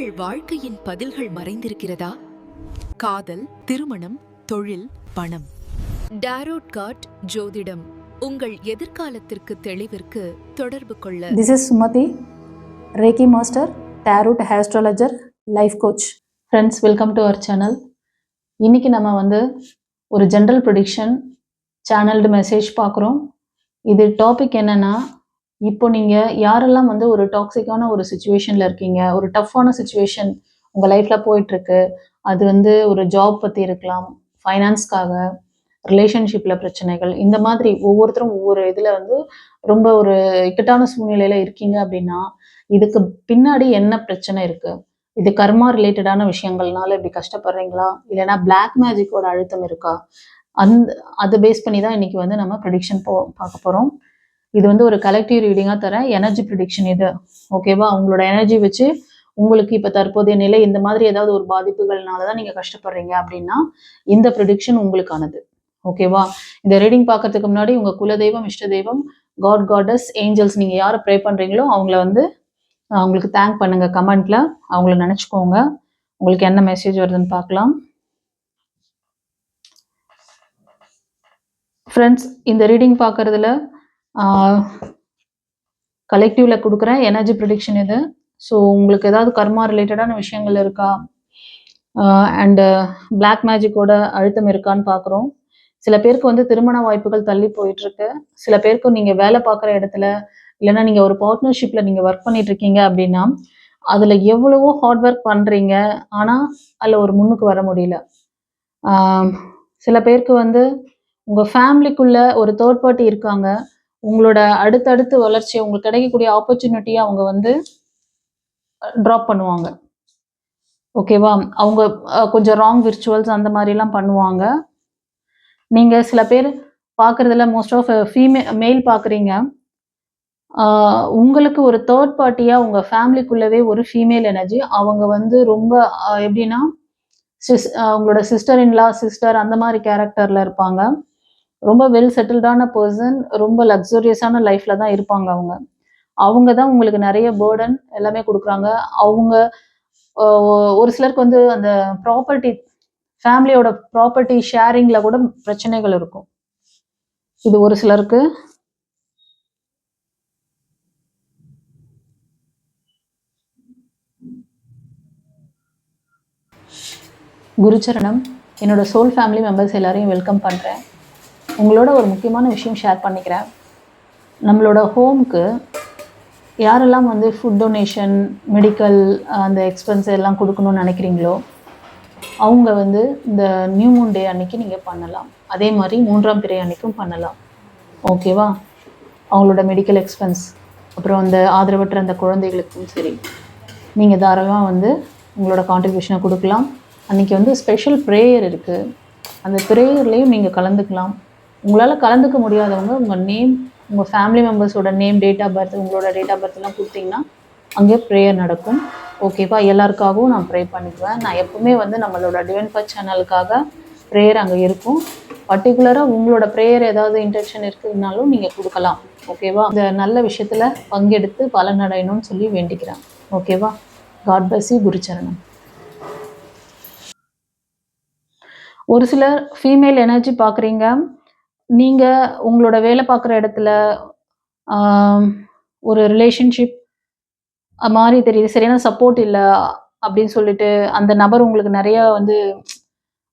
உங்கள் வாழ்க்கையின் பதில்கள் மறைந்திருக்கிறதா? காதல் திருமணம் தொழில் பணம். டாரோட் காட் ஜோதிடம். உங்கள் எதிர்காலத்திற்கு தெளிவிற்கு தொடர்பு கொள்ள. This is Sumathi reiki master tarot astrologer life coach friends welcome to our channel இன்னைக்கு நம்ம வந்து ஒரு ஜென்ரல் ப்ரொடிக்ஷன் சேனல்டு மெசேஜ் பார்க்குறோம். இது டாபிக் என்னன்னா இப்போ நீங்கள் யாரெல்லாம் வந்து ஒரு டாக்ஸிக்கான ஒரு சுச்சுவேஷனில் இருக்கீங்க ஒரு டஃப்பான சுச்சுவேஷன் உங்கள் லைஃப்பில் போயிட்டுருக்கு அது வந்து ஒரு ஜாப் பற்றி இருக்கலாம் ஃபைனான்ஸ்க்காக ரிலேஷன்ஷிப்பில் பிரச்சனைகள் இந்த மாதிரி ஒவ்வொருத்தரும் ஒவ்வொரு இதில் வந்து ரொம்ப ஒரு இக்கட்டான சூழ்நிலையில இருக்கீங்க அப்படின்னா இதுக்கு பின்னாடி என்ன பிரச்சனை இருக்கு? இது கர்மா ரிலேட்டடான விஷயங்கள்னால இப்படி கஷ்டப்படுறீங்களா? இல்லைன்னா பிளாக் மேஜிக்கோட அழுத்தம் இருக்கா? அந்த அதை பேஸ் பண்ணி தான் இன்னைக்கு வந்து நம்ம ப்ரிடிக்ஷன் போ பார்க்க போகிறோம் இது வந்து ஒரு கலெக்டிவ் ரீடிங்காக தரேன். எனர்ஜி ப்ரிடிக்ஷன் இது. ஓகேவா உங்களோட எனர்ஜி வச்சு உங்களுக்கு இப்போ தற்போதைய நிலை இந்த மாதிரி ஏதாவது ஒரு பாதிப்புகள்னால தான் நீங்கள் கஷ்டப்படுறீங்க அப்படின்னா இந்த ப்ரிடிக்ஷன் உங்களுக்கானது. ஓகேவா இந்த ரீடிங் பார்க்கறதுக்கு முன்னாடி உங்கள் குலதெய்வம் இஷ்ட தெய்வம் காட் காடஸ் ஏஞ்சல்ஸ் நீங்கள் யாரை ப்ரே பண்ணுறீங்களோ அவங்கள வந்து அவங்களுக்கு தேங்க் பண்ணுங்க. கமெண்ட்ல அவங்கள நினச்சிக்கோங்க. உங்களுக்கு என்ன மெசேஜ் வருதுன்னு பார்க்கலாம். ஃப்ரெண்ட்ஸ் இந்த ரீடிங் பார்க்கறதுல கலெக்டிவ்ல கொடுக்குறேன் எனர்ஜி ப்ரொடிக்ஷன் இது. ஸோ உங்களுக்கு ஏதாவது கர்மா ரிலேட்டடான விஷயங்கள் இருக்கா? அண்டு பிளாக் மேஜிக்கோட அழுத்தம் இருக்கான்னு பார்க்குறோம் சில பேருக்கு வந்து திருமண வாய்ப்புகள் தள்ளி போயிட்டு இருக்கு சில பேருக்கு நீங்கள் வேலை பார்க்குற இடத்துல இல்லைன்னா நீங்கள் ஒரு பார்ட்னர்ஷிப்பில் நீங்கள் ஒர்க் பண்ணிட்டு இருக்கீங்க அப்படின்னா அதில் எவ்வளவோ ஹார்ட் ஒர்க் பண்ணுறீங்க ஆனால் அதில் ஒரு முன்னுக்கு வர முடியல. சில பேருக்கு வந்து உங்கள் ஃபேமிலிக்குள்ள ஒரு தேர்ட் பார்ட்டி இருக்காங்க. உங்களோட அடுத்தடுத்து வளர்ச்சி உங்களுக்கு கிடைக்கக்கூடிய ஆப்பர்ச்சுனிட்டியை அவங்க வந்து ட்ராப் பண்ணுவாங்க. ஓகேவா அவங்க கொஞ்சம் ராங் விர்ச்சுவல்ஸ் அந்த மாதிரிலாம் பண்ணுவாங்க. நீங்கள் சில பேர் பார்க்கறதுல மோஸ்ட் ஆஃப் ஃபீமே மெயில் பார்க்குறீங்க உங்களுக்கு ஒரு தேர்ட் பார்ட்டியாக உங்கள் ஃபேமிலிக்குள்ளவே ஒரு ஃபீமேல் எனர்ஜி அவங்க வந்து ரொம்ப எப்படின்னா சிஸ் அவங்களோட சிஸ்டர் இன்லா சிஸ்டர் அந்த மாதிரி கேரக்டரில் இருப்பாங்க. ரொம்ப வெல் செட்டில்டான பர்சன் ரொம்ப லக்ஸூரியஸான லைஃப்ல தான் இருப்பாங்க அவங்க. அவங்க தான் உங்களுக்கு நிறைய பேர்டன் எல்லாமே கொடுக்குறாங்க. அவங்க ஒரு சிலருக்கு வந்து அந்த ப்ராப்பர்ட்டி ஃபேமிலியோட ப்ராப்பர்ட்டி ஷேரிங்ல கூட பிரச்சனைகள் இருக்கும். இது ஒரு சிலருக்கு. குருச்சரணம். என்னோட சோல் ஃபேமிலி மெம்பர்ஸ் எல்லாரையும் வெல்கம் பண்ணுறேன் உங்களோட ஒரு முக்கியமான விஷயம் ஷேர் பண்ணிக்கிறேன். நம்மளோட ஹோம்க்கு யாரெல்லாம் வந்து ஃபுட் டொனேஷன் மெடிக்கல் அந்த எக்ஸ்பென்ஸ் எல்லாம் கொடுக்கணும்னு நினைக்கிறீங்களோ அவங்க வந்து இந்த நியூ மூன் டே அன்னைக்கு நீங்கள் பண்ணலாம். அதே மாதிரி மூன்றாம் பிறை அன்னைக்கும் பண்ணலாம். ஓகேவா அவங்களோட மெடிக்கல் எக்ஸ்பென்ஸ் அப்புறம் அந்த ஆதரவற்ற அந்த குழந்தைகளுக்கும் சரி நீங்கள் தாராளமாக வந்து உங்களோட கான்ட்ரிபியூஷனை கொடுக்கலாம். அன்றைக்கி வந்து ஸ்பெஷல் ப்ரேயர் இருக்குது அந்த ப்ரேயர்லேயும் நீங்கள் கலந்துக்கலாம். உங்களால் கலந்துக்க முடியாதவங்க உங்கள் நேம் உங்கள் ஃபேமிலி மெம்பர்ஸோட நேம் டேட் ஆஃப் பர்த் உங்களோட டேட் ஆஃப் பர்த்லாம் கொடுத்தீங்கன்னா அங்கே ப்ரேயர் நடக்கும். ஓகேவா எல்லாருக்காகவும் நான் ப்ரே பண்ணிக்குவேன். நான் எப்பவுமே வந்து நம்மளோட டிவைன் ஃபர் சேனலுக்காக ப்ரேயர் அங்கே இருக்கும். பர்டிகுலராக உங்களோட ப்ரேயர் ஏதாவது இன்டென்ஷன் இருக்குதுனாலும் நீங்கள் கொடுக்கலாம். ஓகேவா இந்த நல்ல விஷயத்தில் பங்கெடுத்து பலனடையணும்னு சொல்லி வேண்டிக்கிறேன். ஓகேவா காட் பிளஸ் யூ குருச்சரணம். ஒரு சிலர் ஃபீமேல் எனர்ஜி பார்க்குறீங்க. நீங்கள் உங்களோட வேலை பார்க்குற இடத்துல ஒரு ரிலேஷன்ஷிப் மாதிரி தெரியுது. சரியான சப்போர்ட் இல்லை அப்படின்னு சொல்லிட்டு அந்த நபர் உங்களுக்கு நிறையா வந்து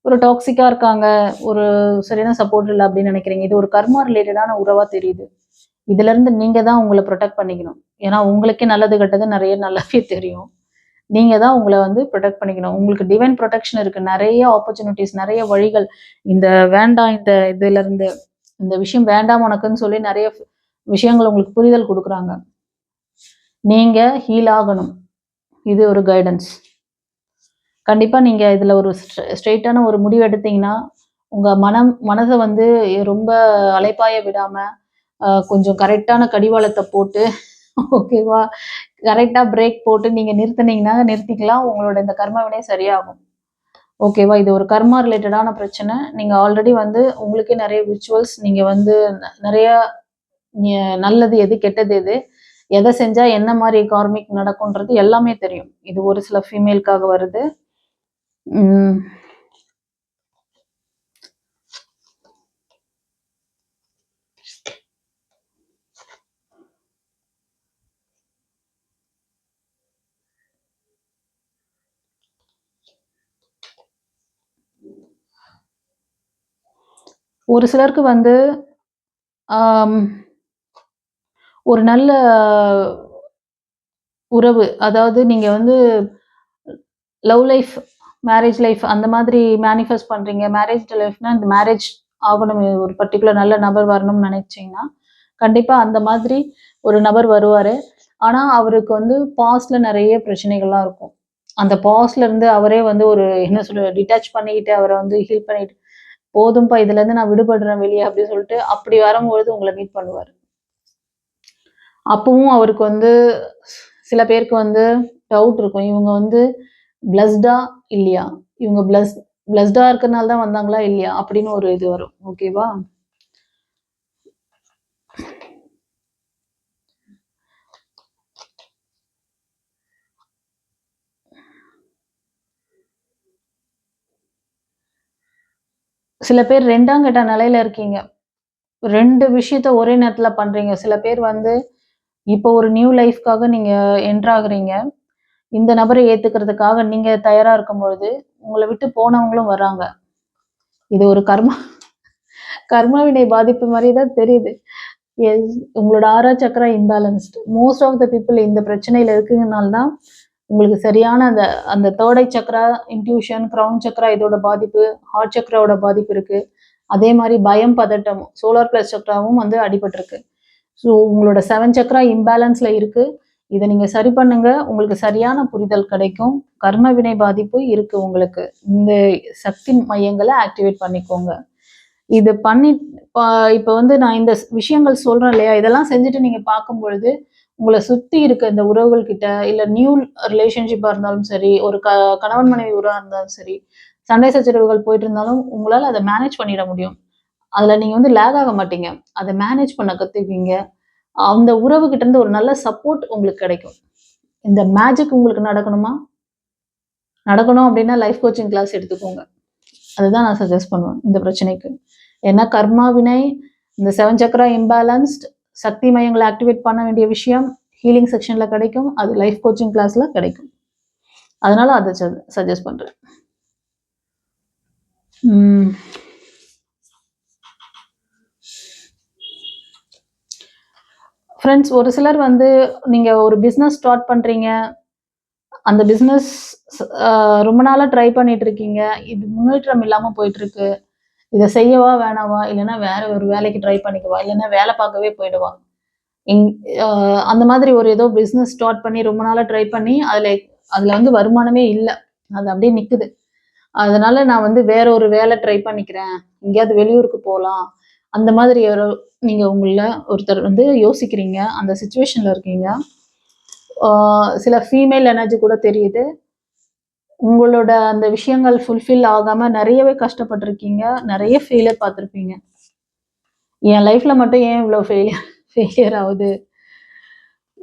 ஒரு டாக்ஸிக்காக இருக்காங்க ஒரு சரியான சப்போர்ட் இல்லை அப்படின்னு நினைக்கிறீங்க. இது ஒரு கர்மா ரிலேட்டடான உறவாக தெரியுது. இதுலேருந்து நீங்கள் தான் உங்களை ப்ரொடெக்ட் பண்ணிக்கணும். ஏன்னா உங்களுக்கே நல்லது கெட்டது நிறைய நல்லாவே தெரியும். நீங்கள் தான் உங்களை வந்து ப்ரொடெக்ட் பண்ணிக்கணும். உங்களுக்கு டிவைன் ப்ரொடெக்ஷன் இருக்குது நிறைய ஆப்பர்ச்சுனிட்டிஸ் நிறைய வழிகள். இந்த வேண்டாம் இந்த இதுலேருந்து இந்த விஷயம் வேண்டாம் உனக்குன்னு சொல்லி நிறைய விஷயங்கள் உங்களுக்கு புரிதல் கொடுக்குறாங்க. நீங்கள் ஹீல் ஆகணும். இது ஒரு கைடன்ஸ் கண்டிப்பாக நீங்கள் இதில் ஒரு ஸ்ட்ரெயிட்டான ஒரு முடிவு எடுத்தீங்கன்னா உங்கள் மனம் மனதை வந்து ரொம்ப அலைப்பாய விடாமல் கொஞ்சம் கரெக்டான கடிவாளத்தை போட்டு ஓகேவா கரெக்டாக பிரேக் போட்டு நீங்கள் நிறுத்தினீங்கன்னா நிறுத்திக்கலாம். உங்களோட இந்த கர்மவினை சரியாகும். ஓகேவா இது ஒரு கர்மா ரிலேட்டடான பிரச்சனை. நீங்கள் ஆல்ரெடி வந்து உங்களுக்கே நிறைய விர்ச்சுவல்ஸ் நீங்கள் வந்து நிறைய நல்லது எது கெட்டது எது எதை செஞ்சால் என்ன மாதிரி கார்மிக் நடக்கும்ன்றது எல்லாமே தெரியும். இது ஒரு சில ஃபீமேலுக்காக வருது. ஒரு சிலருக்கு வந்து ஒரு நல்ல உறவு அதாவது நீங்கள் வந்து லவ் லைஃப் மேரேஜ் லைஃப் அந்த மாதிரி மேனிஃபெஸ்ட் பண்ணுறீங்க மேரேஜ் லைஃப்னா இந்த மேரேஜ் ஆகணும் ஒரு பர்டிகுலர் நல்ல நபர் வரணும்னு நினைச்சிங்கன்னா கண்டிப்பாக அந்த மாதிரி ஒரு நபர் வருவார். ஆனால் அவருக்கு வந்து பாஸ்டில் நிறைய பிரச்சனைகள்லாம் இருக்கும். அந்த பாஸ்ட்லேருந்து அவரே வந்து ஒரு என்ன சொல்ற டிட்டாச் பண்ணிக்கிட்டு அவரை வந்து ஹீல் பண்ணிட்டு போதும்பா இதுல இருந்து நான் விடுபடுறேன் வெளியே அப்படின்னு சொல்லிட்டு அப்படி வரும்பொழுது உங்களை மீட் பண்ணுவார். அப்பவும் அவருக்கு வந்து சில பேருக்கு வந்து டவுட் இருக்கும். இவங்க வந்து பிளஸ்டா இல்லையா? இவங்க பிளஸ் பிளஸ்டா இருக்கிறதுனால தான் வந்தாங்களா இல்லையா? அப்படின்னு ஒரு இது வரும். ஓகேவா சில பேர் ரெண்டாம் கட்ட நிலையில இருக்கீங்க. ரெண்டு விஷயத்த ஒரே நேரத்துல பண்றீங்க. சில பேர் வந்து இப்போ ஒரு நியூ லைஃப்காக நீங்க என்ட்ராகிறீங்க இந்த நபரை ஏத்துக்கிறதுக்காக நீங்க தயாரா இருக்கும் பொழுது உங்களை விட்டு போனவங்களும் வராங்க. இது ஒரு கர்மா கர்மாவினை பாதிப்பு மாதிரி தான் தெரியுது. எஸ் உங்களோட aura chakra imbalanced most of the people இந்த பிரச்சனையில இருக்குங்கனால தான் உங்களுக்கு சரியான அந்த அந்த தேர்டை சக்கரா இன்ட்யூஷன் க்ரௌன் சக்கரா இதோட பாதிப்பு ஹார்ட் சக்கராவோட பாதிப்பு இருக்கு. அதே மாதிரி பயம் பதட்டம் சோலார் பிளஸ் சக்கராவும் வந்து அடிபட்டிருக்கு. ஸோ உங்களோட செவன் சக்கரா இம்பேலன்ஸ்ல இருக்கு. இதை நீங்க சரி பண்ணுங்க. உங்களுக்கு சரியான புரிதல் கிடைக்கும். கர்ம வினை பாதிப்பு இருக்கு உங்களுக்கு. இந்த சக்தி மையங்களை ஆக்டிவேட் பண்ணிக்கோங்க. இது பண்ணி இப்போ வந்து நான் இந்த விஷயங்கள் சொல்றேன் இல்லையா? இதெல்லாம் செஞ்சுட்டு நீங்க பார்க்கும் பொழுது உங்களை சுற்றி இருக்க இந்த உறவுகள் கிட்ட இல்லை நியூ ரிலேஷன்ஷிப்பாக இருந்தாலும் சரி ஒரு க கணவன் மனைவி உறவாக இருந்தாலும் சரி சண்டை சச்சரவுகள் போயிட்டு இருந்தாலும் உங்களால் அதை மேனேஜ் பண்ணிட முடியும். அதில் நீங்கள் வந்து லேக் ஆக மாட்டீங்க. அதை மேனேஜ் பண்ண கற்றுக்குவீங்க அந்த உறவு இருந்து ஒரு நல்ல சப்போர்ட் உங்களுக்கு கிடைக்கும். இந்த மேஜிக் உங்களுக்கு நடக்கணுமா? நடக்கணும் அப்படின்னா லைஃப் கோச்சிங் கிளாஸ் எடுத்துக்கோங்க. அதுதான் நான் சஜஸ்ட் பண்ணுவேன் இந்த பிரச்சனைக்கு. ஏன்னா கர்மா வினை இந்த செவன் சக்கரா இம்பேலன்ஸ்ட் சக்தி மையங்களை ஆக்டிவேட் பண்ண வேண்டிய விஷயம் ஹீலிங் செக்ஷனில் கிடைக்கும். அது லைஃப் கோச்சிங் கிளாஸில் கிடைக்கும். அதனால் அதை சஜஸ்ட் பண்ணுறேன் ஃப்ரெண்ட்ஸ் ஒரு சிலர் வந்து நீங்கள் ஒரு பிஸ்னஸ் ஸ்டார்ட் பண்ணுறீங்க அந்த பிஸ்னஸ் ரொம்ப நாளாக ட்ரை பண்ணிட்டு இருக்கீங்க. இது முன்னேற்றம் இல்லாமல் போயிட்டுருக்கு இதை செய்யவா வேணாவா? இல்லைன்னா வேற ஒரு வேலைக்கு ட்ரை பண்ணிக்கவா? இல்லைன்னா வேலை பார்க்கவே போயிடுவா. இங் அந்த மாதிரி ஒரு ஏதோ பிஸ்னஸ் ஸ்டார்ட் பண்ணி ரொம்ப நாளாக ட்ரை பண்ணி அதில் அதில் வந்து வருமானமே இல்லை. அது அப்படியே நிற்குது அதனால நான் வந்து வேற ஒரு வேலை ட்ரை பண்ணிக்கிறேன். எங்கேயாவது வெளியூருக்கு போகலாம் அந்த மாதிரி நீங்கள் நீங்க உங்கள ஒருத்தர் வந்து யோசிக்கிறீங்க. அந்த சுச்சுவேஷனில் இருக்கீங்க. சில ஃபீமேல் எனர்ஜி கூட தெரியுது. உங்களோட அந்த விஷயங்கள் ஃபுல்ஃபில் ஆகாமல் நிறையவே கஷ்டப்பட்டிருக்கீங்க. நிறைய ஃபெயிலியர் பார்த்துருப்பீங்க. என் லைஃப்பில் மட்டும் ஏன் இவ்வளோ ஃபெயிலியர் ஃபெயிலியர் ஆகுது?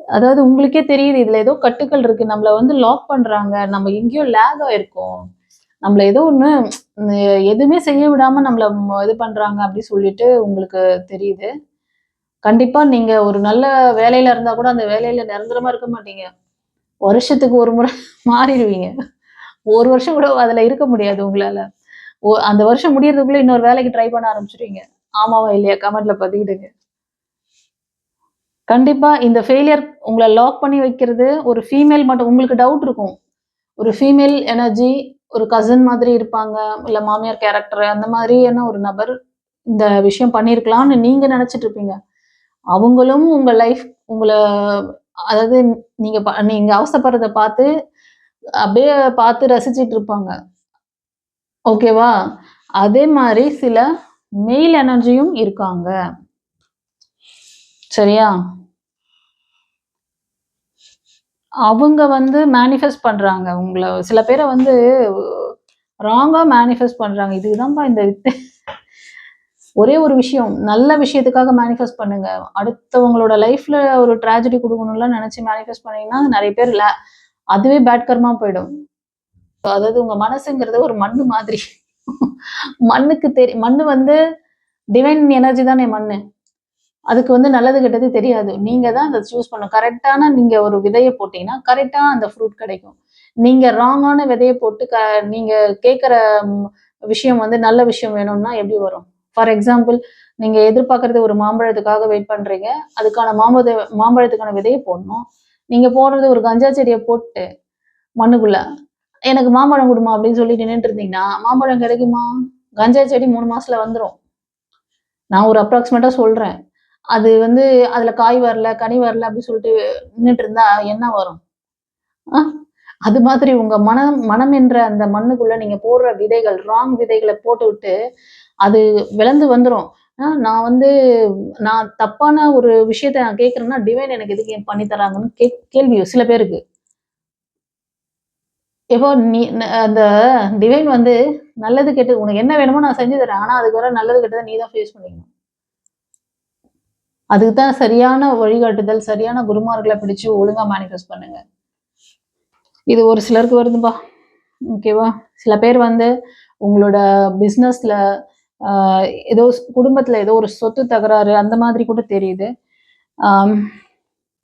அதாவது உங்களுக்கே தெரியுது இதில் ஏதோ கட்டுக்கள் இருக்குது நம்மளை வந்து லாக் பண்ணுறாங்க நம்ம எங்கேயோ லேக் ஆகிருக்கோம் நம்மள ஏதோ ஒன்று எதுவுமே செய்ய விடாமல் நம்மள ம- இது பண்ணுறாங்க அப்படி சொல்லிட்டு உங்களுக்கு தெரியுது. கண்டிப்பாக நீங்கள் ஒரு நல்ல வேலையில் இருந்தால் கூட அந்த வேலையில் நிரந்தரமாக இருக்க மாட்டீங்க. வருஷத்துக்கு ஒரு முறை மாறிடுவீங்க. ஒரு வருஷம் கூட அதுல இருக்க முடியாது உங்களால. ஓ- அந்த வருஷம் முடியறதுக்குள்ள இன்னொரு வேலைக்கு ட்ரை பண்ண ஆரம்பிச்சிடுவீங்க ஆமாவா இல்லையா? கமெண்ட்ல பதிவிடுங்க. கண்டிப்பா இந்த ஃபெயிலியர் உங்களை லாக் பண்ணி வைக்கிறது ஒரு ஃபீமேல் மட்டும் உங்களுக்கு டவுட் இருக்கும். ஒரு ஃபீமேல் எனர்ஜி ஒரு கசின் மாதிரி இருப்பாங்க இல்ல மாமியார் கேரக்டர் அந்த மாதிரியான ஒரு நபர் இந்த விஷயம் பண்ணியிருக்கலாம்னு நீங்க நினைச்சிட்டு இருப்பீங்க. அவங்களும் உங்க லைஃப் உங்களை அதாவது நீங்க ப- நீங்க அவசப்படுறத பார்த்து அப்படியே பார்த்து ரசிச்சிட்டு இருப்பாங்க. ஓகேவா அதே மாதிரி சில மெயில் எனர்ஜியும் இருக்காங்க. சரியா? அவங்க வந்து மேனிஃபெஸ்ட் பண்றாங்க. உங்களை சில பேரை வந்து ராங்காக மேனிஃபெஸ்ட் பண்றாங்க. இதுதான்ப்பா இந்த ஒரே ஒரு விஷயம் நல்ல விஷயத்துக்காக மேனிஃபெஸ்ட் பண்ணுங்க. அடுத்தவங்களோட லைஃப்ல ஒரு ட்ராஜடி கொடுக்கணும்லாம் நினைச்சு மேனிஃபெஸ்ட் பண்ணீங்கன்னா நிறைய பேர் அதுவே பேட் கர்மா போயிடும். அதாவது உங்க மனசுங்கிறது ஒரு மண்ணு மாதிரி. மண்ணுக்கு தெரி மண்ணு வந்து டிவைன் எனர்ஜி தானே மண்ணு. அதுக்கு வந்து நல்லது கெட்டது தெரியாது. நீங்க தான் அதை சூஸ் பண்ணும் கரெக்டான நீங்க ஒரு விதையை போட்டீங்கன்னா கரெக்டா அந்த ஃப்ரூட் கிடைக்கும். நீங்க ராங்கான விதையை போட்டு க நீங்க கேட்குற விஷயம் வந்து நல்ல விஷயம் வேணும்னா எப்படி வரும்? ஃபார் எக்ஸாம்பிள் நீங்க எதிர்பார்க்கறது ஒரு மாம்பழத்துக்காக வெயிட் பண்றீங்க. அதுக்கான மாம்பழ மாம்பழத்துக்கான விதையை போடணும். நீங்க போடுறது ஒரு கஞ்சா செடியை போட்டு மண்ணுக்குள்ள எனக்கு மாம்பழம் கொடுமா அப்படின்னு சொல்லி நின்றுட்டு இருந்தீங்கன்னா மாம்பழம் கிடைக்குமா? கஞ்சா செடி மூணு மாசத்துல வந்துடும் நான் ஒரு அப்ராக்சிமேட்டா சொல்றேன். அது வந்து அதுல காய் வரல கனி வரல அப்படின்னு சொல்லிட்டு நின்றுட்டு இருந்தா என்ன வரும்? ஆ? அது மாதிரி உங்க மனம் மனம் என்ற அந்த மண்ணுக்குள்ள நீங்க போடுற விதைகள் ராங் விதைகளை போட்டு விட்டு அது விளந்து வந்துடும் நான் வந்து நான் தப்பான ஒரு விஷயத்த நான் கேட்கறேன்னா டிவைன் எனக்கு எதுக்கு ஏன் பண்ணி தராங்கன்னு கே கேள்வி சில பேருக்கு. இப்போ நீ அந்த டிவைன் வந்து நல்லது கெட்டது உனக்கு என்ன வேணுமோ நான் செஞ்சு தரேன். ஆனா அதுக்கு வர நல்லது கெட்டதை நீ தான் ஃபேஸ் பண்ணிக்கணும். அதுக்கு தான் சரியான வழிகாட்டுதல் சரியான குருமார்களை பிடிச்சு ஒழுங்கா மேனிஃபெஸ்ட் பண்ணுங்க. இது ஒரு சிலருக்கு வருதுப்பா. ஓகேவா சில பேர் வந்து உங்களோட பிஸ்னஸ்ல ஏதோ குடும்பத்தில் குடும்பத்துல ஏதோ ஒரு சொத்து தகராறு அந்த மாதிரி கூட தெரியுது.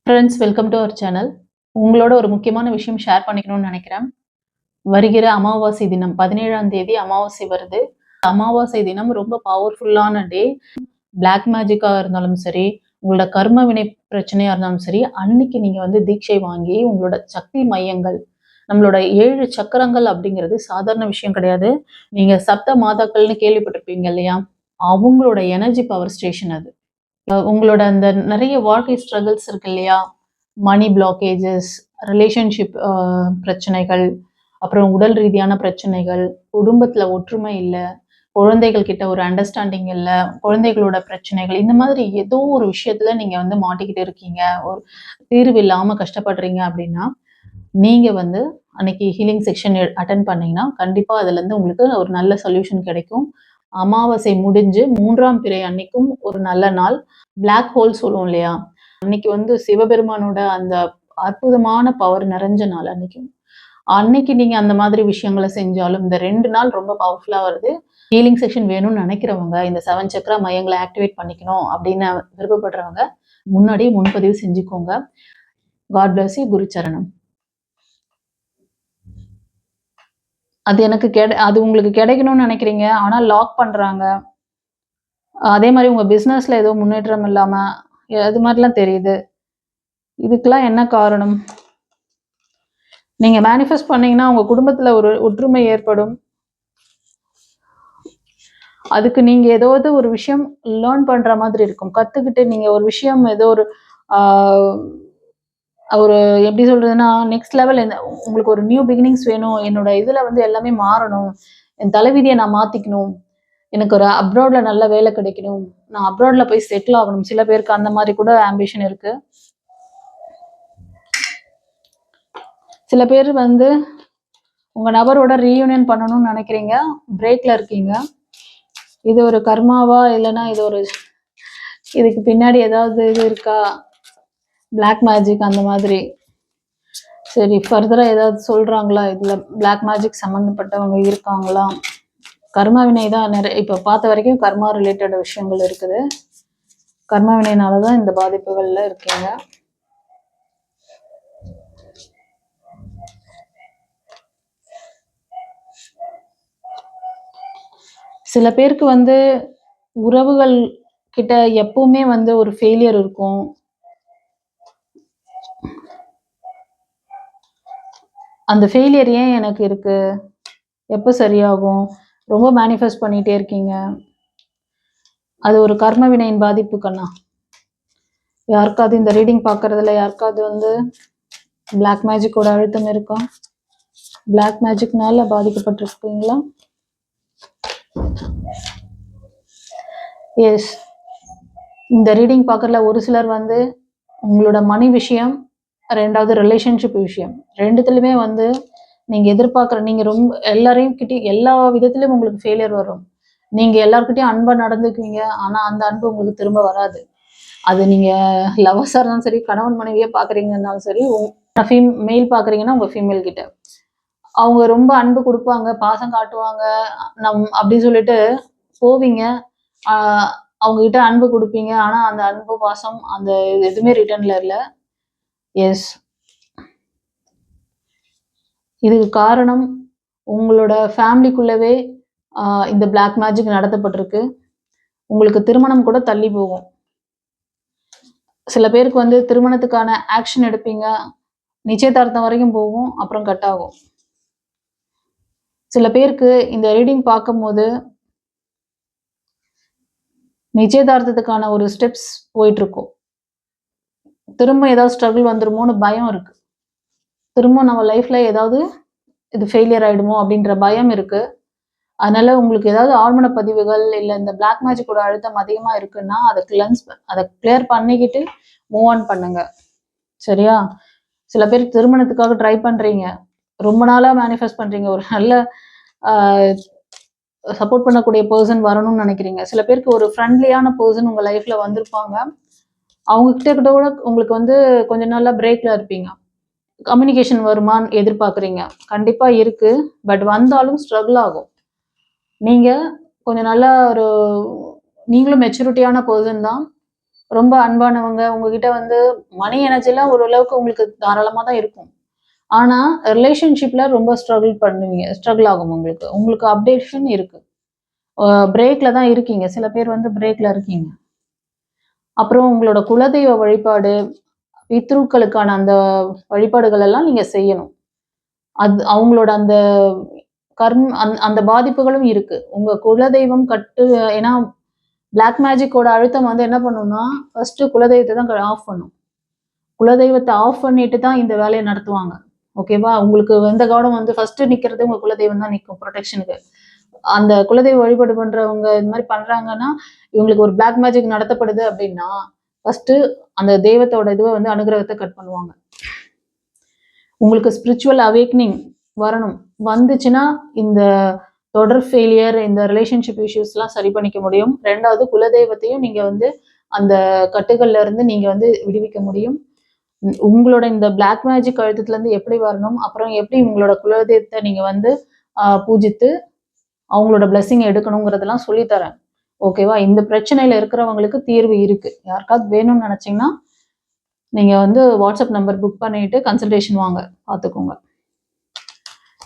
Friends welcome to our channel உங்களோட ஒரு முக்கியமான விஷயம் ஷேர் பண்ணிக்கணும்னு நினைக்கிறேன். வருகிற அமாவாசை தினம் பதினேழாம் தேதி அமாவாசை வருது. அமாவாசை தினம் ரொம்ப பவர்ஃபுல்லான டே பிளாக் மேஜிக்காக இருந்தாலும் சரி உங்களோட கர்ம வினை பிரச்சனையா இருந்தாலும் சரி அன்னைக்கு நீங்க வந்து தீட்சை வாங்கி உங்களோட சக்தி மையங்கள் நம்மளோட ஏழு சக்கரங்கள் அப்படிங்கிறது சாதாரண விஷயம் கிடையாது. நீங்க சப்த மாதாக்கள்னு கேள்விப்பட்டிருப்பீங்க இல்லையா? அவங்களோட எனர்ஜி பவர் ஸ்டேஷன் அது. உங்களோட அந்த நிறைய வாழ்க்கை ஸ்ட்ரகிள்ஸ் இருக்கு இல்லையா? மணி பிளாக்கேஜஸ் ரிலேஷன்ஷிப் பிரச்சனைகள் அப்புறம் உடல் ரீதியான பிரச்சனைகள் குடும்பத்துல ஒற்றுமை இல்லை குழந்தைகள் கிட்ட ஒரு அண்டர்ஸ்டாண்டிங் இல்லை குழந்தைகளோட பிரச்சனைகள் இந்த மாதிரி ஏதோ ஒரு விஷயத்துல நீங்க வந்து மாட்டிக்கிட்டு இருக்கீங்க. ஒரு தீர்வு இல்லாம கஷ்டப்படுறீங்க அப்படின்னா நீங்கள் வந்து அன்னைக்கு ஹீலிங் செக்ஷன் அட்டன் பண்ணீங்கன்னா கண்டிப்பாக அதுல இருந்து உங்களுக்கு ஒரு நல்ல சொல்யூஷன் கிடைக்கும். அமாவாசை முடிஞ்சு மூன்றாம் பிறை அன்னைக்கும் ஒரு நல்ல நாள். பிளாக் ஹோல் சொல்லுவோம் இல்லையா? அன்னைக்கு வந்து சிவபெருமானோட அந்த அற்புதமான பவர் நிறைஞ்ச நாள் அன்னைக்கும். அன்னைக்கு நீங்க அந்த மாதிரி விஷயங்களை செஞ்சாலும் இந்த ரெண்டு நாள் ரொம்ப பவர்ஃபுல்லா வருது. ஹீலிங் செக்ஷன் வேணும்னு நினைக்கிறவங்க இந்த செவன் சக்கரா மையங்களை ஆக்டிவேட் பண்ணிக்கணும் அப்படின்னு விருப்பப்படுறவங்க முன்னாடியே முன்பதிவு செஞ்சுக்கோங்க. காட் பிளஸ் யூ சரணம். அது எனக்கு கிடை அது உங்களுக்கு கிடைக்கணும்னு நினைக்கிறீங்க ஆனால் லாக் பண்ணுறாங்க அதே மாதிரி உங்கள் பிஸ்னஸில் ஏதோ முன்னேற்றம் இல்லாமல் அது மாதிரிலாம் தெரியுது. இதுக்கெல்லாம் என்ன காரணம்? நீங்கள் மேனிஃபெஸ்ட் பண்ணீங்கன்னா உங்கள் குடும்பத்தில் ஒரு ஒற்றுமை ஏற்படும். அதுக்கு நீங்கள் ஏதாவது ஒரு விஷயம் லேர்ன் பண்ணுற மாதிரி இருக்கும். கற்றுக்கிட்டு நீங்கள் ஒரு விஷயம் ஏதோ ஒரு ஒரு எப்படி சொல்றதுன்னா நெக்ஸ்ட் லெவல் உங்களுக்கு ஒரு நியூ பிகினிங்ஸ் வேணும். என்னோட இதுல வந்து எல்லாமே மாறணும். என் தலைவிதியை நான் மாத்திக்கணும். எனக்கு ஒரு அப்ராட்ல நல்ல வேலை கிடைக்கணும். நான் அப்ராட்ல போய் செட்டில் ஆகணும். சில பேருக்கு அந்த மாதிரி கூட ஆம்பிஷன் இருக்கு. சில பேர் வந்து உங்க நபரோட ரீயூனியன் பண்ணணும்னு நினைக்கிறீங்க. பிரேக்ல இருக்கீங்க. இது ஒரு கர்மாவா? இல்லைன்னா இது ஒரு இதுக்கு பின்னாடி ஏதாவது இது இருக்கா? பிளாக் மேஜிக் அந்த மாதிரி. சரி ஃபர்தரா ஏதாவது சொல்றாங்களா? இதுல பிளாக் மேஜிக் சம்மந்தப்பட்டவங்க இருக்காங்களா? கர்மா வினை தான் நிறைய இப்போ பார்த்த வரைக்கும் கர்மா ரிலேட்டட் விஷயங்கள் இருக்குது. கர்மா வினைனால தான் இந்த பாதிப்புகள்ல இருக்கீங்க. சில பேருக்கு வந்து உறவுகள் கிட்ட எப்பவுமே வந்து ஒரு ஃபெயிலியர் இருக்கும். அந்த ஃபெயிலியர் ஏன் எனக்கு இருக்கு? எப்போ சரியாகும்? ரொம்ப மேனிஃபெஸ்ட் பண்ணிட்டே இருக்கீங்க. அது ஒரு கர்ம வினையின் பாதிப்பு கண்ணா. யாருக்காவது இந்த ரீடிங் பார்க்கறதுல யாருக்காவது வந்து பிளாக் மேஜிக்கோட அழுத்தம் இருக்கா? பிளாக் மேஜிக்னால பாதிக்கப்பட்டிருக்கீங்களா? எஸ் இந்த ரீடிங் பார்க்கறதுல ஒரு சிலர் வந்து உங்களோட மணி விஷயம் ரெண்டாவது ரிலேஷன்ஷிப் விஷயம். ரெண்டுத்துலையுமே வந்து நீங்கள் எதிர்பார்க்குற நீங்கள் ரொம்ப எல்லாரையும் கிட்டே எல்லா விதத்துலேயும் உங்களுக்கு ஃபெயிலியர் வரும். நீங்கள் எல்லாருக்கிட்டையும் அன்பாக நடந்துக்குவீங்க ஆனால் அந்த அன்பு உங்களுக்கு திரும்ப வராது. அது நீங்கள் லவர்ஸா இருந்தாலும் சரி கணவன் மனைவியே பார்க்குறீங்கன்னாலும் சரி மெயில் பார்க்குறீங்கன்னா உங்கள் ஃபீமேல் கிட்ட. அவங்க ரொம்ப அன்பு கொடுப்பாங்க பாசம் காட்டுவாங்க நம் அப்படின்னு சொல்லிட்டு போவீங்க. ஆஹ் அவங்க கிட்ட அன்பு கொடுப்பீங்க ஆனால் அந்த அன்பு பாசம் அந்த இது எதுவுமே ரிட்டர்னில் இல்லை. எஸ் இதுக்கு காரணம் உங்களோட ஃபேமிலிக்குள்ளவே இந்த பிளாக் மேஜிக் நடத்தப்பட்டிருக்கு. உங்களுக்கு திருமணம் கூட தள்ளி போகும். சில பேருக்கு வந்து திருமணத்துக்கான ஆக்ஷன் எடுப்பீங்க. நிச்சயதார்த்தம் வரைக்கும் போகும் அப்புறம் கட் ஆகும். சில பேருக்கு இந்த ரீடிங் பார்க்கும்போது நிச்சயதார்த்தத்துக்கான ஒரு ஸ்டெப்ஸ் போயிட்டு இருக்கும் திரும்ப ஏதாவது ஸ்ட்ரகிள் வந்துருமோன்னு பயம் இருக்கு. திரும்ப நம்ம லைஃப்ல ஏதாவது இது ஃபெயிலியர் ஆயிடுமோ அப்படின்ற பயம் இருக்கு. அதனால உங்களுக்கு ஏதாவது ஆழ்மன பதிவுகள் இல்லை இந்த பிளாக் மேஜிக்கோட அழுத்தம் அதிகமாக இருக்குன்னா அதை கிளன்ஸ் அதை கிளியர் பண்ணிக்கிட்டு மூவ் ஆன் பண்ணுங்க. சரியா? சில பேர் திருமணத்துக்காக ட்ரை பண்றீங்க. ரொம்ப நாளாக மேனிஃபெஸ்ட் பண்றீங்க. ஒரு நல்ல சப்போர்ட் பண்ணக்கூடிய பர்சன் வரணும்னு நினைக்கிறீங்க. சில பேருக்கு ஒரு ஃப்ரெண்ட்லியான பர்சன் உங்கள் லைஃப்ல வந்திருப்பாங்க. அவங்க கிட்ட கிட்ட கூட உங்களுக்கு வந்து கொஞ்ச நாளா பிரேக்ல இருப்பீங்க. கம்யூனிகேஷன் வருமான்னு எதிர்பார்க்குறீங்க. கண்டிப்பாக இருக்கு. பட் வந்தாலும் ஸ்ட்ரகிள் ஆகும். நீங்கள் கொஞ்சம் நல்லா ஒரு நீங்களும் மெச்சூரிட்டியான பர்சன் தான். ரொம்ப அன்பானவங்க. உங்ககிட்ட வந்து மணி எனர்ஜிலாம் ஓரளவுக்கு உங்களுக்கு தாராளமாக தான் இருக்கும். ஆனால் ரிலேஷன்ஷிப்பில் ரொம்ப ஸ்ட்ரகிள் பண்ணுவீங்க. ஸ்ட்ரகிள் ஆகும் உங்களுக்கு. உங்களுக்கு அப்டேஷன் இருக்குது பிரேக்கில் தான் இருக்கீங்க. சில பேர் வந்து பிரேக்கில் இருக்கீங்க. அப்புறம் உங்களோட குலதெய்வ வழிபாடு பித்ருக்களுக்கான அந்த வழிபாடுகள் எல்லாம் நீங்க செய்யணும். அது அவங்களோட அந்த கர்ம் அந்த அந்த பாதிப்புகளும் இருக்கு. உங்க குலதெய்வம் கட்டு ஏன்னா பிளாக் மேஜிக்கோட அழுத்தம் வந்து என்ன பண்ணும்னா ஃபர்ஸ்ட் குலதெய்வத்தை தான் ஆஃப் பண்ணும். குலதெய்வத்தை ஆஃப் பண்ணிட்டு தான் இந்த வேலையை நடத்துவாங்க. ஓகேவா உங்களுக்கு எந்த கவனம் வந்து ஃபர்ஸ்ட் நிக்கிறது உங்க குலதெய்வம் தான் நிற்கும் ப்ரொடெக்ஷனுக்கு அந்த குலதெய்வ வழிபாடு பண்றவங்க இது மாதிரி பண்றாங்கன்னா இவங்களுக்கு ஒரு பிளாக் மேஜிக் நடத்தப்படுது அப்படின்னா ஃபர்ஸ்ட் அந்த தெய்வத்தோட இதுவை வந்து அனுகிரகத்தை கட் பண்ணுவாங்க. உங்களுக்கு ஸ்பிரிச்சுவல் அவேக்னிங் வரணும். வந்துச்சுன்னா இந்த தொடர் ஃபெயிலியர் இந்த ரிலேஷன்ஷிப் இஷ்யூஸ்லாம் சரி பண்ணிக்க முடியும். ரெண்டாவது குலதெய்வத்தையும் நீங்க வந்து அந்த கட்டுகள்ல இருந்து நீங்க வந்து விடுவிக்க முடியும். உங்களோட இந்த பிளாக் மேஜிக் அழுத்தத்துல இருந்து எப்படி வரணும்? அப்புறம் எப்படி உங்களோட குலதெய்வத்தை நீங்க வந்து ஆஹ் பூஜித்து அவங்களோட blessing எடுக்கணுங்கிறதெல்லாம் சொல்லித்தரேன். ஓகேவா இந்த பிரச்சனையில இருக்கிறவங்களுக்கு தீர்வு இருக்கு. யாருக்காவது வேணும்னு நினைச்சீங்கன்னா நீங்க வந்து வாட்ஸ்அப் நம்பர் புக் பண்ணிட்டு கன்சல்டேஷன் வாங்க பார்த்துக்கோங்க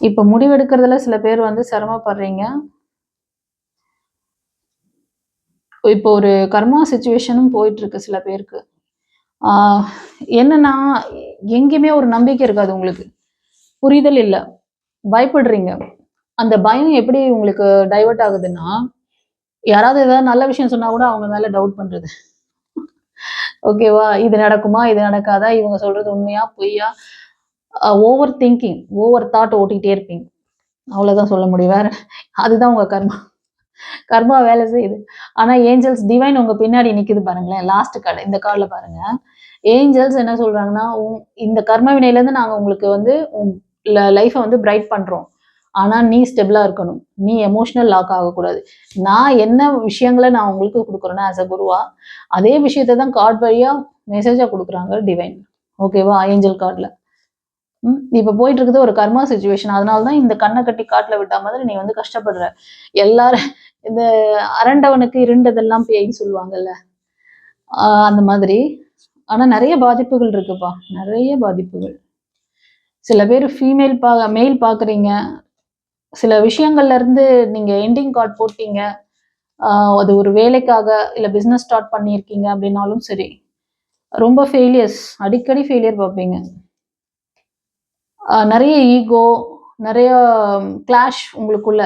இப்போ முடிவெடுக்கிறதுல சில பேர் வந்து சிரமப்படுறீங்க. இப்போ ஒரு கர்மா சுச்சுவேஷனும் போயிட்டு இருக்கு சில பேருக்கு. ஆஹ் என்னன்னா எங்கேயுமே ஒரு நம்பிக்கை இருக்காது உங்களுக்கு. புரிதல் இல்லை. பயப்படுறீங்க. அந்த பயம் எப்படி உங்களுக்கு டைவர்ட் ஆகுதுன்னா யாராவது ஏதாவது நல்ல விஷயம் சொன்னா கூட அவங்க மேல டவுட் பண்றது. ஓகேவா இது நடக்குமா? இது நடக்காதா? இவங்க சொல்றது உண்மையா? பொய்யா? ஓவர் திங்கிங் ஓவர் தாட் ஓட்டிகிட்டே இருப்பீங்க. அவ்வளவுதான் சொல்ல முடியும். வேற அதுதான் உங்க கர்மா. கர்மா வேலை செய்யுது. ஆனா ஏஞ்சல்ஸ் டிவைன் உங்க பின்னாடி நிக்குது பாருங்களேன் லாஸ்ட் கார்டு இந்த கார்டில் பாருங்க. ஏஞ்சல்ஸ் என்ன சொல்றாங்கன்னா இந்த கர்ம வினையில இருந்து நாங்க உங்களுக்கு வந்து லைஃப்பை வந்து பிரைட் பண்றோம். ஆனால் நீ ஸ்டெபிளாக இருக்கணும். நீ எமோஷ்னல் லாக் ஆகக்கூடாது. நான் என்ன விஷயங்களை நான் உங்களுக்கு கொடுக்குறேன்னா ஆஸ் அ குருவா அதே விஷயத்தை தான் கார்டு வழியாக மெசேஜாக கொடுக்குறாங்க டிவைன் ஓகேவா ஏஞ்சல் கார்டில் ம் இப்போ போயிட்டு இருக்குது ஒரு கர்மா சுச்சுவேஷன் அதனால தான் இந்த கண்ணை கட்டி காட்டில் விட்டா மாதிரி நீ வந்து கஷ்டப்படுற. எல்லாரும் இந்த அரண்டவனுக்கு இருண்டதெல்லாம் பேய்ன்னு சொல்லுவாங்கல்ல. அந்த மாதிரி. ஆனால் நிறைய பாதிப்புகள் இருக்குப்பா. நிறைய பாதிப்புகள். சில பேர் ஃபீமேல் பா மெயில் பார்க்குறீங்க. சில விஷயங்கள்ல இருந்து நீங்க எண்டிங் கார்டு போட்டீங்க. அது ஒரு வேலைக்காக இல்லை பிஸ்னஸ் ஸ்டார்ட் பண்ணியிருக்கீங்க அப்படின்னாலும் சரி. ரொம்ப ஃபெயிலியர்ஸ் அடிக்கடி ஃபெயிலியர் பார்ப்பீங்க. நிறைய ஈகோ நிறைய கிளாஷ் உங்களுக்குள்ள.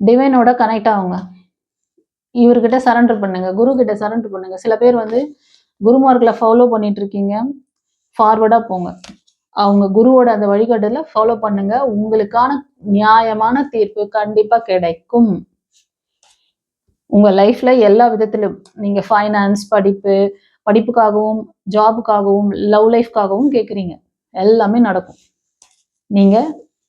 டிவைனோட கனெக்ட் ஆகுங்க. இவர்கிட்ட சரண்டர் பண்ணுங்க குரு கிட்ட சரண்டர் பண்ணுங்க. சில பேர் வந்து குருமார்களை ஃபாலோ பண்ணிட்டு இருக்கீங்க. ஃபார்வர்டாக போங்க. அவங்க குருவோட அந்த வழிகாட்டுல ஃபாலோ பண்ணுங்க. உங்களுக்கான நியாயமான தீர்ப்பு கண்டிப்பா கிடைக்கும். உங்க லைஃப்ல எல்லா விதத்திலும் நீங்க ஃபைனான்ஸ் படிப்பு படிப்புக்காகவும் ஜாபுக்காகவும் லவ் லைஃப்காகவும் கேட்குறீங்க எல்லாமே நடக்கும். நீங்க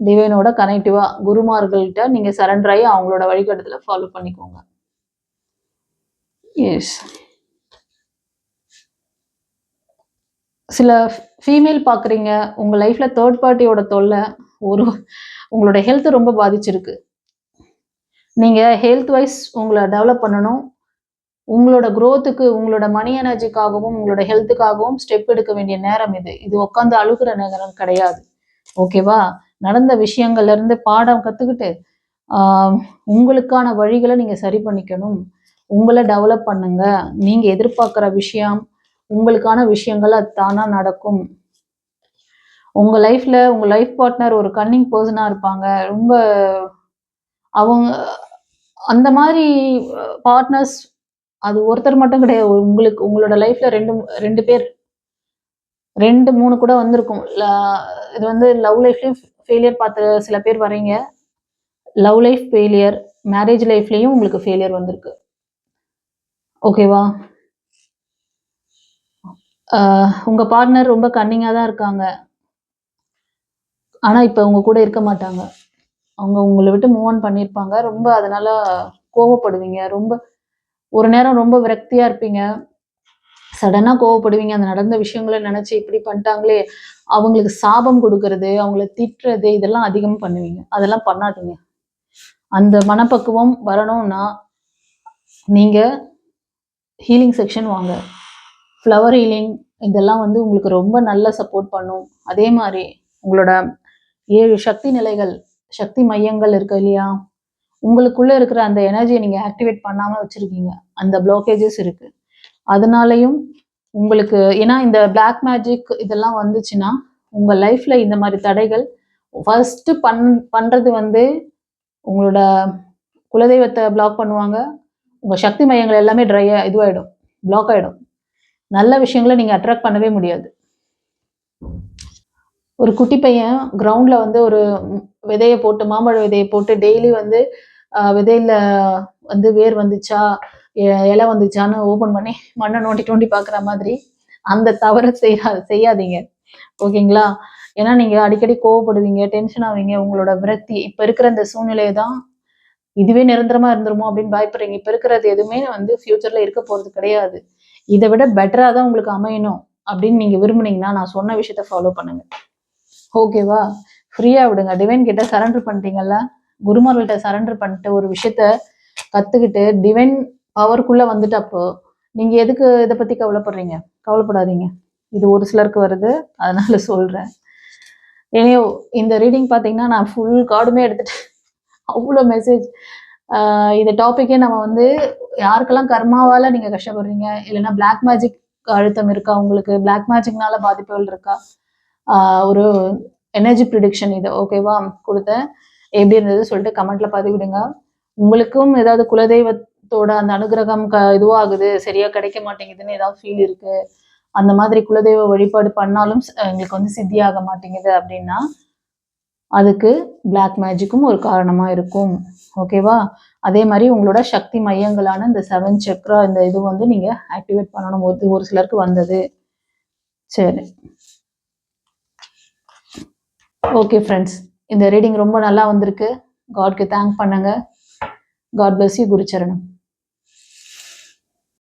டிவைனோட கனெக்டிவா குருமார்கள்ட்ட நீங்க சரண்டர் ஆகி அவங்களோட வழிகாட்டுதல ஃபாலோ பண்ணிக்கோங்க. எஸ் சில ஃபீமேல் பார்க்குறீங்க உங்கள் லைஃப்பில் தேர்ட் பார்ட்டியோட தொல்லை ஒரு உங்களோட ஹெல்த் ரொம்ப பாதிச்சிருக்கு. நீங்கள் ஹெல்த் வைஸ் உங்களை டெவலப் பண்ணணும். உங்களோட க்ரோத்துக்கு உங்களோட மணி எனர்ஜிக்காகவும் உங்களோட ஹெல்த்துக்காகவும் ஸ்டெப் எடுக்க வேண்டிய நேரம் இது. இது உட்காந்து அழுகிற நேரம் கிடையாது. ஓகேவா நடந்த விஷயங்கள்லேருந்து பாடம் கற்றுக்கிட்டு உங்களுக்கான வழிகளை நீங்கள் சரி பண்ணிக்கணும். உங்களை டெவலப் பண்ணுங்க. நீங்கள் எதிர்பார்க்குற விஷயம் உங்களுக்கான விஷயங்கள் அது தானாக நடக்கும். உங்கள் லைஃப்பில் உங்கள் லைஃப் பார்ட்னர் ஒரு கன்னிங் பர்சனாக இருப்பாங்க. ரொம்ப அவங்க அந்த மாதிரி பார்ட்னர்ஸ் அது ஒருத்தர் மட்டும் கிடையாது. உங்களுக்கு உங்களோட லைஃப்ல ரெண்டு ரெண்டு பேர் ரெண்டு மூணு கூட வந்திருக்கும். இது வந்து லவ் லைஃப்லயும் ஃபெயிலியர் பார்த்த சில பேர் வரீங்க லவ் லைஃப் ஃபெயிலியர் மேரேஜ் லைஃப்லயும் உங்களுக்கு ஃபெயிலியர் வந்திருக்கு. ஓகேவா உங்கள் உங்க பார்ட்னர் ரொம்ப கன்னிங்கா தான் இருக்காங்க. ஆனா இப்ப உங்க கூட இருக்க மாட்டாங்க. அவங்க உங்களை விட்டு மூவ் ஆன் பண்ணியிருப்பாங்க. ரொம்ப அதனால கோவப்படுவீங்க. ரொம்ப ஒரு நேரம் ரொம்ப விரக்தியா இருப்பீங்க. சடனா கோவப்படுவீங்க. அந்த நடந்த விஷயங்களை நினைச்சு இப்படி பண்ணிட்டாங்களே அவங்களுக்கு சாபம் கொடுக்கறது அவங்கள திட்டுறது இதெல்லாம் அதிகம் பண்ணுவீங்க. அதெல்லாம் பண்ணாதீங்க. அந்த மனப்பக்குவம் வரணும்னா நீங்க ஹீலிங் செக்ஷன் வாங்க. ஃப்ளவர் ஹீலிங் இதெல்லாம் வந்து உங்களுக்கு ரொம்ப நல்ல சப்போர்ட் பண்ணும். அதே மாதிரி உங்களோட ஏழு சக்தி நிலைகள் சக்தி மையங்கள் இருக்கு இல்லையா? உங்களுக்குள்ளே இருக்கிற அந்த எனர்ஜியை நீங்கள் ஆக்டிவேட் பண்ணாமல் வச்சுருக்கீங்க. அந்த பிளாக்கேஜஸ் இருக்குது அதனாலையும் உங்களுக்கு ஏன்னா இந்த பிளாக் மேஜிக் இதெல்லாம் வந்துச்சுன்னா உங்கள் லைஃப்பில் இந்த மாதிரி தடைகள் ஃபர்ஸ்ட்டு பண் பண்ணுறது வந்து உங்களோட குலதெய்வத்தை பிளாக் பண்ணுவாங்க. உங்கள் சக்தி மையங்கள் எல்லாமே ட்ரையாக இதுவாகிடும் பிளாக் ஆகிடும் நல்ல விஷயங்களை நீங்கள் அட்ராக்ட் பண்ணவே முடியாது. ஒரு குட்டி பையன் கிரவுண்டில் வந்து ஒரு விதையை போட்டு மாம்பழ விதையை போட்டு டெய்லி வந்து விதையில் விதையில வந்து வேர் வந்துச்சா இலை வந்துச்சான்னு ஓப்பன் பண்ணி மண்ணை நோண்டி நோண்டி பார்க்குற மாதிரி அந்த தவறை செய்யா செய்யாதீங்க. ஓகேங்களா? ஏன்னா நீங்கள் அடிக்கடி கோவப்படுவீங்க டென்ஷன் ஆவீங்க உங்களோட விரக்தி இப்போ இருக்கிற இந்த சூழ்நிலையை தான் இதுவே நிரந்தரமாக இருந்துருமோ அப்படின்னு பயப்படுறீங்க. இப்போ இருக்கிறது எதுவுமே வந்து ஃப்யூச்சரில் இருக்க போகிறது கிடையாது. இதை விட பெட்டராக தான் உங்களுக்கு அமையணும் அப்படின்னு நீங்கள் விரும்புனீங்கன்னா நான் சொன்ன விஷயத்த ஃபாலோ பண்ணுங்க. ஓகேவா ஃப்ரீயாக விடுங்க. டிவைன் கிட்ட சரண்டர் பண்ணிட்டீங்கல்ல? குருமார்கள்ட்ட சரண்டர் பண்ணிட்டு ஒரு விஷயத்த கற்றுக்கிட்டு டிவைன் பவர்க்குள்ளே வந்துட்டப்போ நீங்கள் எதுக்கு இதை பற்றி கவலைப்படுறீங்க? கவலைப்படாதீங்க. இது ஒரு சிலருக்கு வருது. அதனால சொல்கிறேன் இனியோ இந்த ரீடிங் பார்த்தீங்கன்னா நான் ஃபுல் கார்டுமே எடுத்துட்டேன். அவ்வளோ மெசேஜ் இந்த டாப்பிக்கே நம்ம வந்து யாருக்கெல்லாம் கர்மாவால நீங்க கஷ்டப்படுறீங்க? இல்லைன்னா பிளாக் மேஜிக் அழுத்தம் இருக்கா? உங்களுக்கு பிளாக் மேஜிக்னால பாதிப்புகள் இருக்கா? ஒரு எனர்ஜி ப்ரிடிக்ஷன் இது. ஓகேவா கொடுத்தேன். எப்படி இருந்தது சொல்லிட்டு கமெண்ட்ல பதிவிடுங்க. உங்களுக்கும் ஏதாவது குலதெய்வத்தோட அந்த அனுகிரகம் க இதுவாகுது சரியா கிடைக்க மாட்டேங்குதுன்னு ஏதாவது ஃபீல் இருக்கு? அந்த மாதிரி குலதெய்வ வழிபாடு பண்ணாலும் எங்களுக்கு வந்து சித்தியாக மாட்டேங்குது அப்படின்னா அதுக்கு பிளாக் மேஜிக்கும் ஒரு காரணமாக இருக்கும். ஓகேவா அதே மாதிரி உங்களோட சக்தி மையங்களான இந்த செவன் சக்ரா இந்த இது வந்து நீங்கள் ஆக்டிவேட் பண்ணணும். ஒரு ஒரு சிலருக்கு வந்தது. சரி. ஓகே ஃப்ரெண்ட்ஸ் இந்த ரீடிங் ரொம்ப நல்லா வந்திருக்கு. காட்க்கு தேங்க் பண்ணுங்க. God bless you குருச்சரணம்.